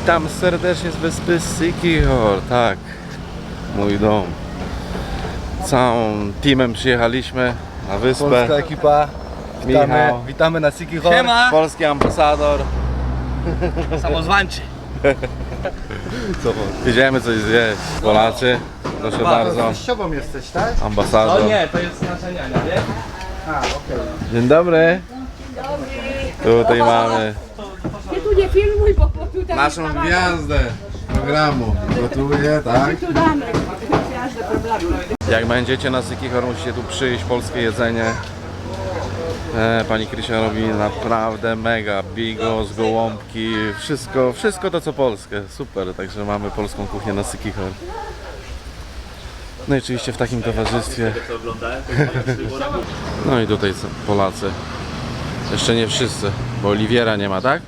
Witam serdecznie z wyspy Sikihor, tak, mój dom. Całym teamem przyjechaliśmy na wyspę. Polska ekipa. Witamy, Michał. witamy na Siki Hall. Siema! Polski ambasador. Samozwańczy. Idziemy coś zjeść. Polacy, proszę bardzo. Teściową jesteś, tak? Ambasador. O nie, to jest nasza niania, nie? Dzień dobry. Tutaj mamy nie filmuj, bo, tutaj naszą jest gwiazdę programu. Gotuje, tak? Tu damy gwiazdę problemu. Jak będziecie na Sykichor, musicie tu przyjść, polskie jedzenie. E, pani Krysia robi naprawdę mega bigos, gołąbki, wszystko, wszystko to co polskie, super, także mamy polską kuchnię na Sykichor. No i oczywiście w takim towarzystwie. No i tutaj są Polacy. Jeszcze nie wszyscy, bo Oliwiera nie ma, tak?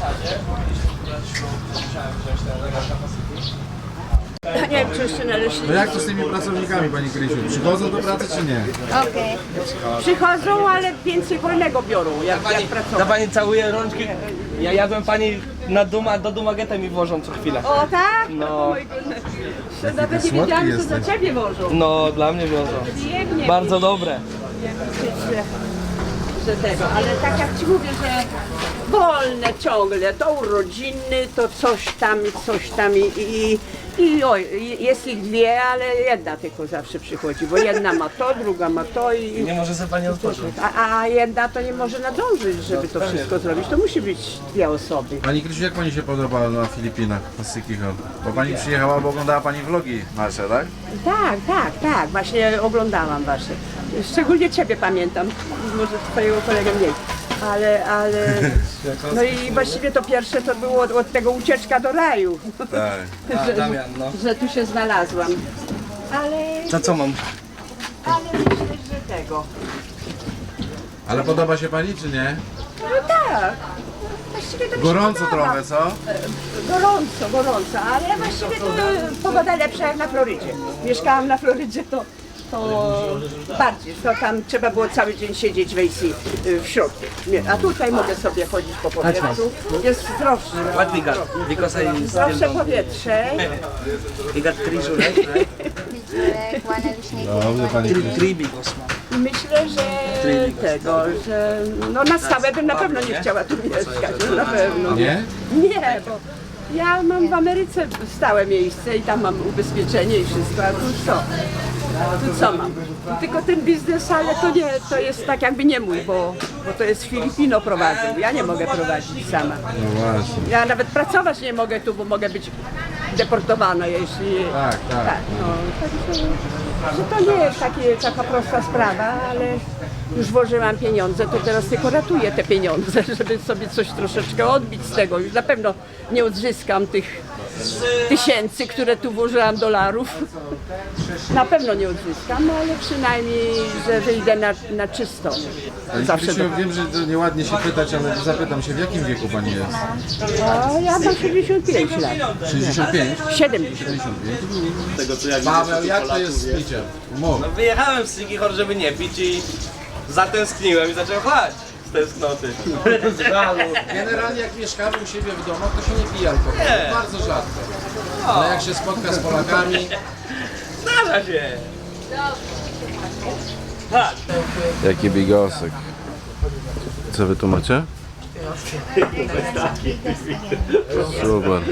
Ślub. Musiałem wziąć ten legal capacity. Ja nie wiem, czy jeszcze należy. No jak to z tymi pracownikami, Pani Krysiu? Przychodzą do pracy czy nie? Okej. Przychodzą, ale więcej wolnego biorą, jak, jak Pani, da pracować. pani całuje rączki. Ja jadłem pani na duma, do dumagetę mi włożą co chwilę. O tak? No. Mój goodness. Że Nawet nie wiedziałam, co za ciebie wożą. No, dla mnie wiozą. Pięknie. Bardzo dobre. że, tego, ale tak jak ci mówię, że wolne ciągle, to urodziny, to coś tam, coś tam i, i, i oj, jest ich dwie, ale jedna tylko zawsze przychodzi, bo jedna ma to, druga ma to i, Nie może sobie pani odpocząć. a, a jedna to nie może nadążyć, żeby to wszystko zrobić, to musi być dwie osoby. Pani Krysiu, jak Pani się podoba na Filipinach, na Sykichor? Bo Pani przyjechała, bo oglądała Pani vlogi nasze, tak? Tak, tak, tak, właśnie oglądałam wasze. Szczególnie ciebie pamiętam, może twojego kolegę mniej. Ale, ale, no i właściwie to pierwsze to było od, od tego ucieczka do raju, Tak. A, Damian, no. że tu się znalazłam. Ale, To co mam? ale myślę, że tego. Ale podoba się Pani, czy nie? No tak, właściwie to mi się Gorąco podoba. trochę, co? Gorąco, gorąco, ale właściwie to pogoda lepsza jak na Florydzie. Mieszkałam na Florydzie, to, to bardziej, to tam trzeba było cały dzień siedzieć w AC y, w środku. Nie, A tutaj mogę sobie chodzić po powietrzu. Jest zdrowsze, What we got? Because I zdrowsze don't. powietrze. We got three żurek, right? Dobrze, Pani Three, three bigos mam. I myślę, że tego, że no na stałe bym na pewno nie chciała tu mieszkać, no na pewno. Nie? Nie, bo ja mam w Ameryce stałe miejsce i tam mam ubezpieczenie i wszystko, a tu co? Tu co mam? Tylko ten biznes, ale to nie, to jest tak jakby nie mój, bo, bo to jest Filipino prowadził. Ja nie mogę prowadzić sama. No właśnie. Ja nawet pracować nie mogę tu, bo mogę być deportowana, jeśli... Tak, tak. Tak, no, także, że to nie jest takie, taka prosta sprawa, ale już włożyłam pieniądze, to teraz tylko ratuję te pieniądze, żeby sobie coś troszeczkę odbić z tego. Już na pewno nie odzyskam tych tysięcy, które tu włożyłam dolarów. Na pewno nie odzyskam, no, ale przynajmniej, że wyjdę na, na czysto. Zawsze do... Wiem, że to nieładnie się pytać, ale zapytam się, w jakim wieku Pani jest? O, ja mam 65 lat. 65? 70. Paweł, jak to jest z piciem? Mów. No wyjechałem z Sigihor, żeby nie pić i zatęskniłem i zacząłem chlać z tęsknoty. Z żalu. Generalnie jak mieszkamy u siebie w domu, to się nie pije alkoholu. Nie. Bardzo rzadko. Ale jak się spotka z Polakami... Zdarza się. Tak. Jaki bigosek. Co wy tu macie? Super.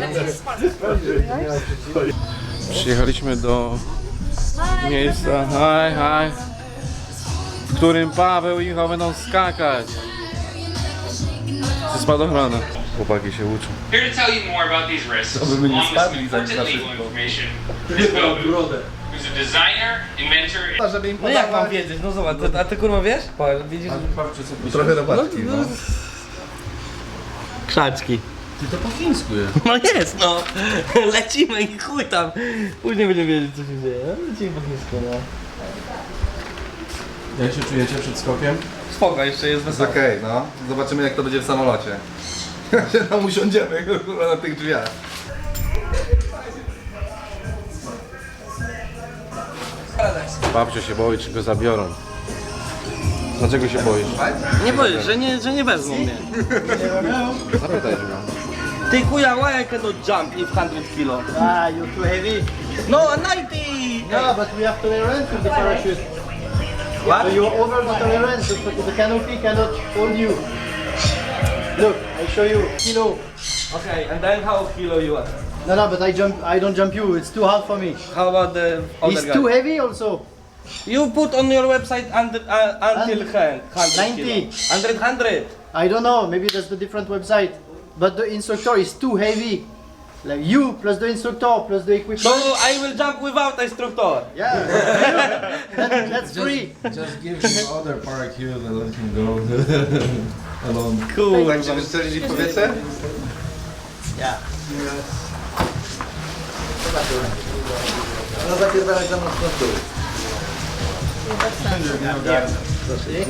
Przyjechaliśmy do miejsca, haj, haj, w którym Paweł i Michał będą skakać spadochronu. Chłopaki się uczą. Here to tell you more about these risks, along with some important legal information, is Bobu, who's a designer, inventor, No jak mam wiedzieć? No zobacz, ty- a ty kurwa wiesz? Patrz, widzisz? Trochę robatki, no. Krzaczki. Ty to po fińsku jest. No jest, no. Lecimy i chuj tam. Później będziemy wiedzieć co się dzieje. No, Lecimy po chińsku, no. Jak się czujecie przed skokiem? Spoko, jeszcze jest wesoło. Okej, no. Zobaczymy jak to będzie w samolocie. Jak się tam usiądziemy kurwa, na tych drzwiach. Babcia się boi, czy go zabiorą. Dlaczego się boisz? Nie powiedz, że nie, że nie wezmą mnie. Zapytaj go. Ty kuya, why I cannot jump if 100 kilo? Ah, you're too heavy. No, 90! No, but we have tolerance with the parachute. What? So you're over the tolerance. The, the canopy cannot hold you. Look, I show you. Kilo. Okay, and then how kilo you are? No, no, but I jump. I don't jump you. It's too hard for me. How about the other He's guy? too heavy also. You put on your website under, uh, until Un- 100 90. kilo. 100, 100. I don't know. Maybe that's the different website. But the instructor is too heavy. Like you plus the instructor plus the equipment. So I will jump without instructor. Yeah. that, that's free. Just give him other paracute and let him go alone. Cool. Tak cię wystrzelić w powietrze? No zapierdalać za mocno w dół.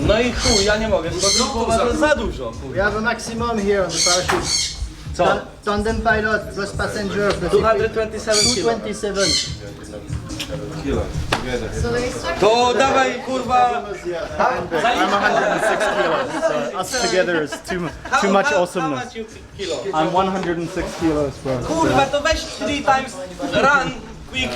No i chuj, ja nie mogę, bo to za dużo. We have a maximum here on the parachute. Co? Ta- Tandem pilot plus passenger plus equipment. 227 kilo. 227. To dawaj kurwa. I'm 106 kilos, so us together is too How, too much how, awesomeness. How much you kilo? I'm 106 kilos, bro. Kurwa, to weź 3 times run quick.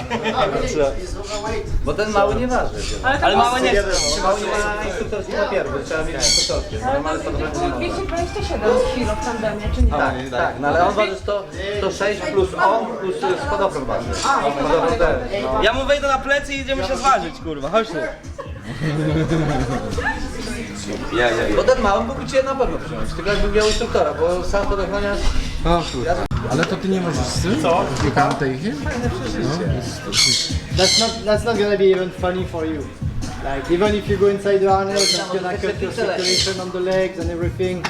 Bo ten mały nie waży. Ale małe nie chcę. Mały nie ma instruktorski papieru, trzeba mieć instruktorskie. Normalne to 227 kilo w tandemie, czy nie? Tak, tak, no ale on waży 100, 106 plus on plus spadochron waży. Spadochron też. No. Ja mu wejdę na plecy i idziemy się zważyć, kurwa. Chodź tu. Bo ten mały mógłby cię na pewno przyjąć, tylko jakby miał instruktora, bo sam spadochroniarz... Ale to ty nie możesz z tym? Co? You can't take him? That's not that's not gonna be even funny for you. Like even if you go inside the harness, it's gonna cut your circulation on the legs and everything.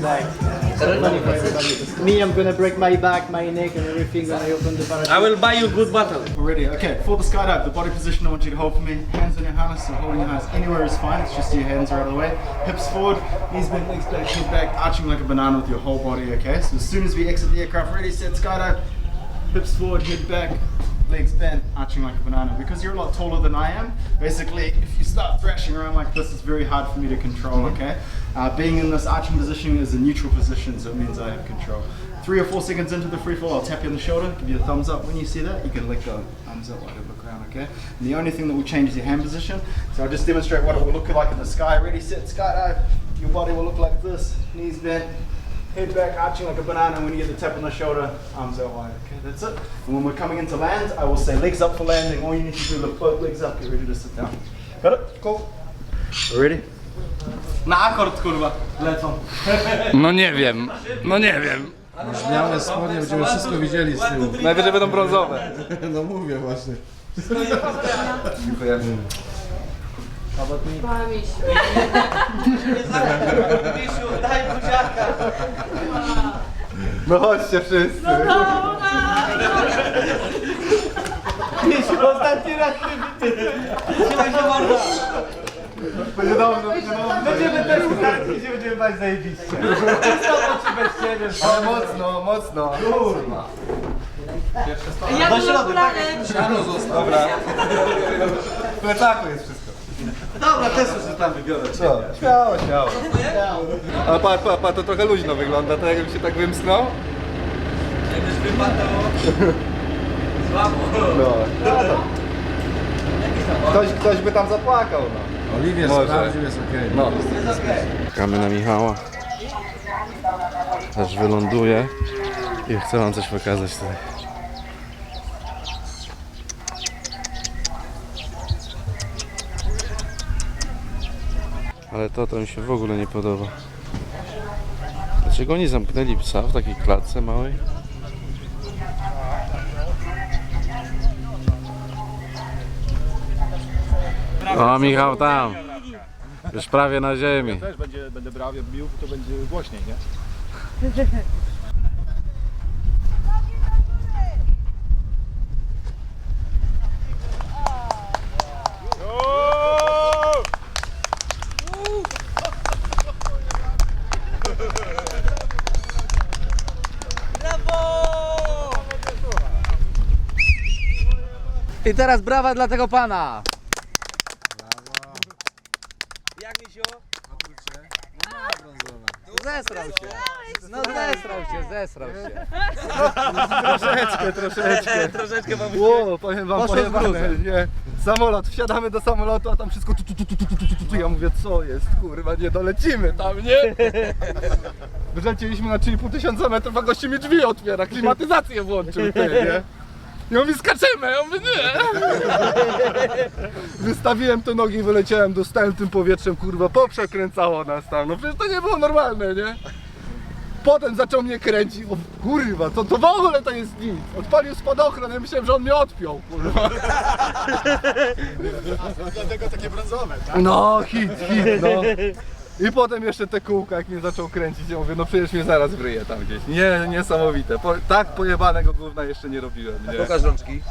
Like it's not funny for everybody. Me, I'm gonna break my back, my neck, and everything when I open the parachute. I will buy you good bottle. Already, okay. For the skydive, the body position I want you to hold for me. Hands on your harness, so holding your harness anywhere is fine. It's just your hands are out of the way. Hips forward, knees bent, legs back, head back, arching like a banana with your whole body. Okay. So as soon as we exit the aircraft, ready, set, skydive. Hips forward, head back, legs bent, arching like a banana. Because you're a lot taller than I am, basically, if you start thrashing around like this, it's very hard for me to control. Okay. Uh, being in this arching position is a neutral position, so it means I have control. Three or four seconds into the free fall, I'll tap you on the shoulder, give you a thumbs up. When you see that, you can let go. Thumbs up, over the ground, okay? And the only thing that will change is your hand position. So I'll just demonstrate what it will look like in the sky. Ready, set, skydive. Your body will look like this, knees bent, head back, arching like a banana. When you get the tap on the shoulder, arms out wide, okay? That's it. And when we're coming into land, I will say legs up for landing. All you need to do is lift both legs up, get ready to sit down. Got it? Cool. Ready? Na akord, kurwa, lecą. No nie wiem, no nie wiem. Białe spodnie, będziemy wszystko widzieli z tyłu. Najwyżej będą brązowe. No mówię właśnie. Dziękuję. Misiu, daj buziaka. No chodźcie wszyscy. Misiu, ostatni raz Trzymaj się morda. Będzie dobrze, będzie dobrze. Będziemy też ukarki, gdzie będziemy bać zajebiście. Ale mocno, mocno. Kurwa. Do środy, tak? Dobra. W plecaku jest wszystko. Dobra, też już tam wybiorę. Co? Śmiało, śmiało. Ale pa, pa, pa, to trochę luźno wygląda, tak jakbym się tak wymsnął. Jakbyś wypadał. Słabo. No. Ktoś, ktoś by tam zapłakał, no. Oliwier Może. sprawdził, jest okej. No. Czekamy na Michała. Aż wyląduje i chcę wam coś pokazać tutaj. Ale to to mi się w ogóle nie podoba. Dlaczego oni zamknęli psa w takiej klatce małej? O, Michał tam. Już prawie na ziemi. Też będzie, będę brawie bił, to będzie głośniej, nie? I teraz brawa dla tego pana. Jak mi się Zesrał się. No zesrał się, zesrał się. Troszeczkę, troszeczkę. Troszeczkę wam Ło, powiem wam Poszło z pojebane, gruzem. nie. Samolot, wsiadamy do samolotu, a tam wszystko tu, tu, tu, tu, tu, tu, tu, tu, tu. Ja mówię, co jest, kurwa, nie dolecimy tam, nie? Wylecieliśmy na 3,5 tysiąca metrów, a goście mi drzwi otwiera, klimatyzację włączył, ty, nie? I on mówi, skaczemy, ja mówię, nie. Wystawiłem te nogi i wyleciałem, dostałem tym powietrzem, kurwa, poprzekręcało nas tam, no przecież to nie było normalne, nie? Potem zaczął mnie kręcić, o kurwa, to, to w ogóle to jest nic. Odpalił spadochron, ja myślałem, że on mnie odpiął, kurwa. Dlatego takie brązowe, tak? No, hit, hit, no. I potem jeszcze te kółka, jak mnie zaczął kręcić, ja mówię, no przecież mnie zaraz wryje tam gdzieś. Nie, niesamowite. Po, tak pojebanego gówna jeszcze nie robiłem, nie? Pokaż rączki.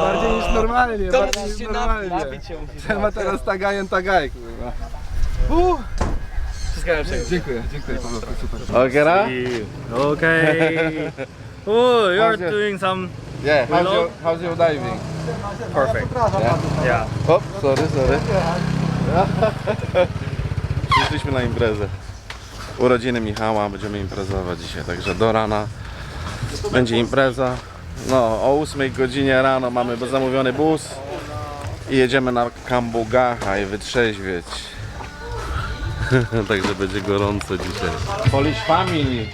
Bardziej niż normalnie, bardziej niż się normalnie. napić się musisz. Ten ma teraz tagajem tagaj, kurwa. Uh. Wszystkiego. Dziękuję, dziękuję prostu, super. Ogera? Okay. Oh, you're it? doing some Yeah, how's your, how's your diving? perfect. Yeah. Hop, sorry, sorry. Przyszliśmy na imprezę. Urodziny Michała, będziemy imprezować dzisiaj, także do rana będzie impreza. No, o 8 godzinie rano mamy zamówiony bus i jedziemy na Kambugacha i wytrzeźwieć. Także będzie gorąco dzisiaj. Polish family.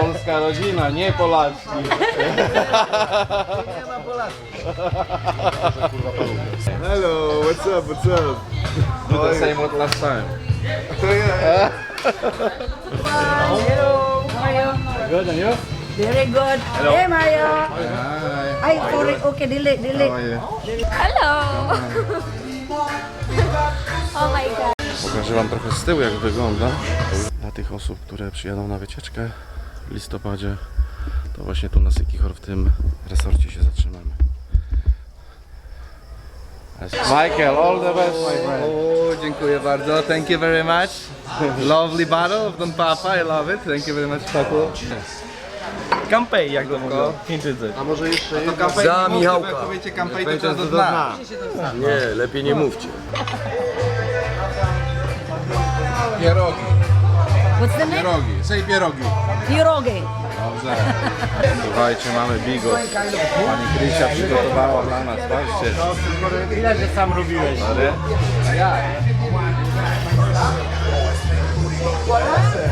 Polska rodzina, nie Polacy. Hello, what's up, what's up? Do the same what last time. Good, and you? Very good. Hey Mario. Ay, sorry. Okay, delete, delete. Hello! oh my god. Pokażę Wam trochę z tyłu jak wygląda. Dla tych osób, które przyjadą na wycieczkę w listopadzie, to właśnie tu na Sykichor w tym resorcie się zatrzymamy. Michael, all the best my friend. O, dziękuję bardzo. Thank you very much. Lovely bottle of Don Papa, I love it. Thank you very much, Papu. Kampej, jak to mówią Chińczycy. A może jeszcze to kampej Za nie Michałka. mówcie, bo Jak powiecie kampej, to czas do dna. Nie, lepiej nie mówcie. Pierogi, What's the name? pierogi, say pierogi. Pierogi. Słuchajcie, mamy bigos. Pani Krysia przygotowała dla nas, patrzcie. Ile, że sam robiłeś? Sorry. A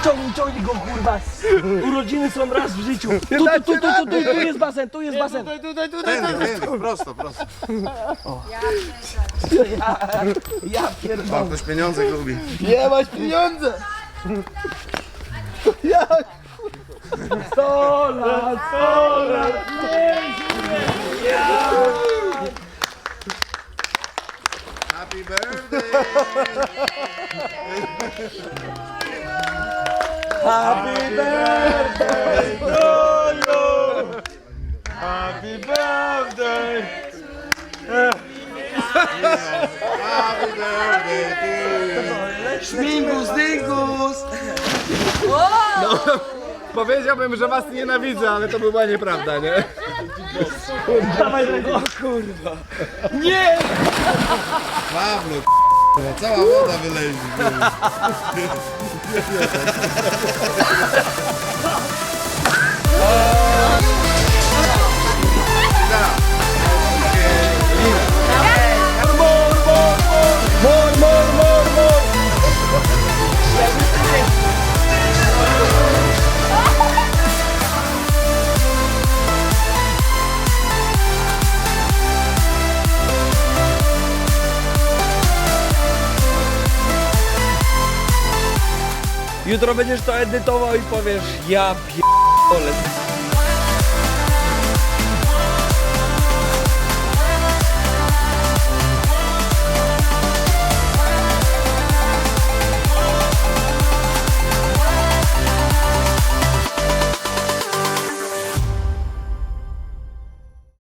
No ciągnij, ciągnij go kurwa. Urodziny są raz w życiu. Tu, tu, tu, tu, tu, tu, tu jest basen, tu jest basen. Tutaj, tutaj, tutaj. Prosto, prosto. Ja, ja pierdolę. Ktoś pieniądze lubi. Nie masz pieniądze! Jak? Sto lat, sto lat, niech żyje. Happy birthday to you. Happy birthday. Happy birthday to you. Szmingus, dyngus. No, powiedziałbym, że was nienawidzę, ale to była nieprawda, nie? Dawaj tego. O kurwa. Nie! Pablo, k***a, cała woda wyleźli. More, Jutro będziesz to edytował i powiesz ja pierdolę.